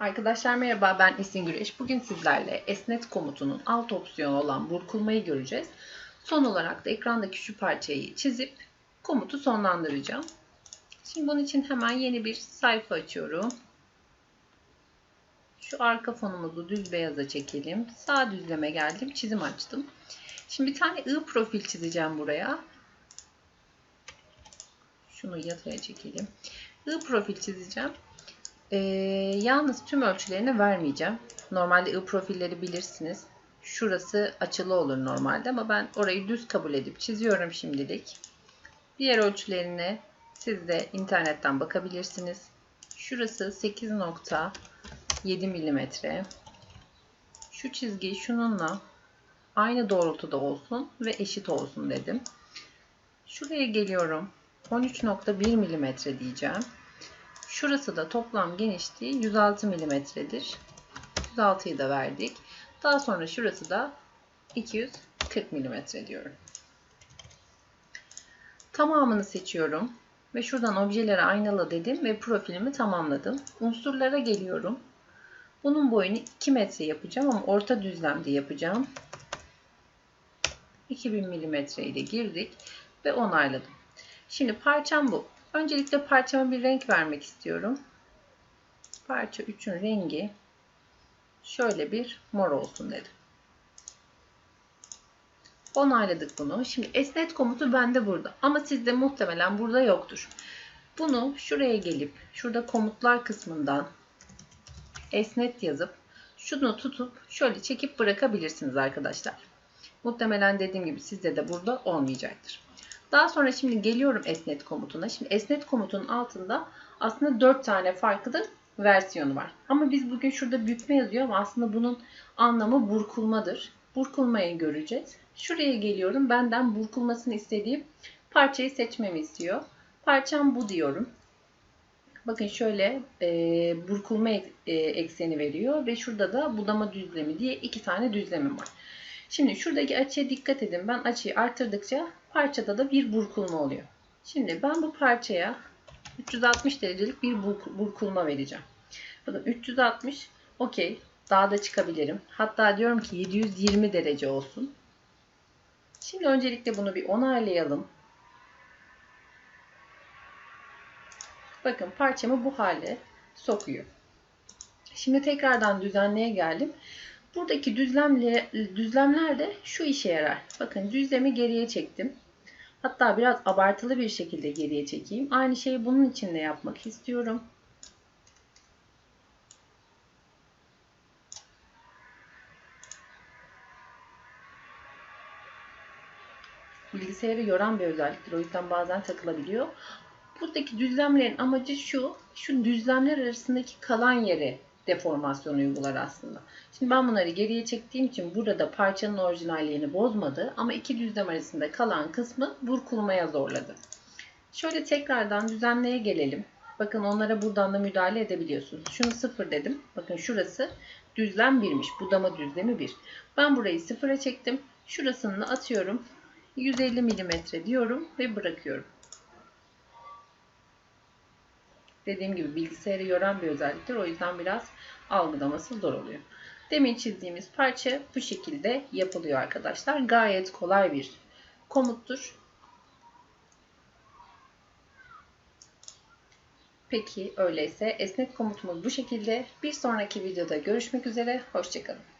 Arkadaşlar merhaba ben Esin Güreş. Bugün sizlerle esnet komutunun alt opsiyonu olan burkulmayı göreceğiz. Son olarak da ekrandaki şu parçayı çizip komutu sonlandıracağım. Şimdi bunun için hemen yeni bir sayfa açıyorum. Şu arka fonumuzu düz beyaza çekelim. Sağ düzleme geldim. Çizim açtım. Şimdi bir tane I profil çizeceğim buraya. Şunu yataya çekelim. I profil çizeceğim. Ee, yalnız tüm ölçülerini vermeyeceğim. Normalde I profilleri bilirsiniz. Şurası açılı olur normalde ama ben orayı düz kabul edip çiziyorum şimdilik. Diğer ölçülerine siz de internetten bakabilirsiniz. Şurası 8.7 mm. Şu çizgi şununla aynı doğrultuda olsun ve eşit olsun dedim. Şuraya geliyorum. 13.1 mm diyeceğim. Şurası da toplam genişliği 106 mm'dir. 106'yı da verdik. Daha sonra şurası da 240 mm diyorum. Tamamını seçiyorum. Ve şuradan objeleri aynalı dedim ve profilimi tamamladım. Unsurlara geliyorum. Bunun boyunu 2 metre yapacağım ama orta düzlemde yapacağım. 2000 mm ile girdik ve onayladım. Şimdi parçam bu. Öncelikle parçama bir renk vermek istiyorum. Parça 3'ün rengi şöyle bir mor olsun dedim. Onayladık bunu. Şimdi esnet komutu bende burada. Ama sizde muhtemelen burada yoktur. Bunu şuraya gelip şurada komutlar kısmından esnet yazıp şunu tutup şöyle çekip bırakabilirsiniz arkadaşlar. Muhtemelen dediğim gibi sizde de burada olmayacaktır. Daha sonra şimdi geliyorum esnet komutuna. Şimdi esnet komutunun altında aslında 4 tane farklı versiyonu var. Ama biz bugün şurada bükme yazıyor ama aslında bunun anlamı burkulmadır. Burkulmayı göreceğiz. Şuraya geliyorum. Benden burkulmasını istediğim parçayı seçmemi istiyor. Parçam bu diyorum. Bakın şöyle e, burkulma e, ekseni veriyor ve şurada da budama düzlemi diye iki tane düzlemim var. Şimdi şuradaki açıya dikkat edin. Ben açıyı arttırdıkça parçada da bir burkulma oluyor. Şimdi ben bu parçaya 360 derecelik bir burkulma vereceğim. Bakın 360 okey daha da çıkabilirim. Hatta diyorum ki 720 derece olsun. Şimdi öncelikle bunu bir onaylayalım. Bakın parçamı bu hale sokuyor. Şimdi tekrardan düzenleye geldim. Buradaki düzlemle, düzlemler de şu işe yarar. Bakın düzlemi geriye çektim. Hatta biraz abartılı bir şekilde geriye çekeyim. Aynı şeyi bunun için de yapmak istiyorum. Bilgisayarı yoran bir özelliktir. O yüzden bazen takılabiliyor. Buradaki düzlemlerin amacı şu. Şu düzlemler arasındaki kalan yeri deformasyon uygular aslında. Şimdi ben bunları geriye çektiğim için burada parçanın orijinalliğini bozmadı ama iki düzlem arasında kalan kısmı burkulmaya zorladı. Şöyle tekrardan düzenleye gelelim. Bakın onlara buradan da müdahale edebiliyorsunuz. Şunu sıfır dedim. Bakın şurası düzlem 1'miş. Budama düzlemi 1. Ben burayı sıfıra çektim. Şurasını atıyorum. 150 mm diyorum ve bırakıyorum. Dediğim gibi bilgisayarı yoran bir özelliktir. O yüzden biraz algılaması zor oluyor. Demin çizdiğimiz parça bu şekilde yapılıyor arkadaşlar. Gayet kolay bir komuttur. Peki öyleyse esnek komutumuz bu şekilde. Bir sonraki videoda görüşmek üzere. Hoşçakalın.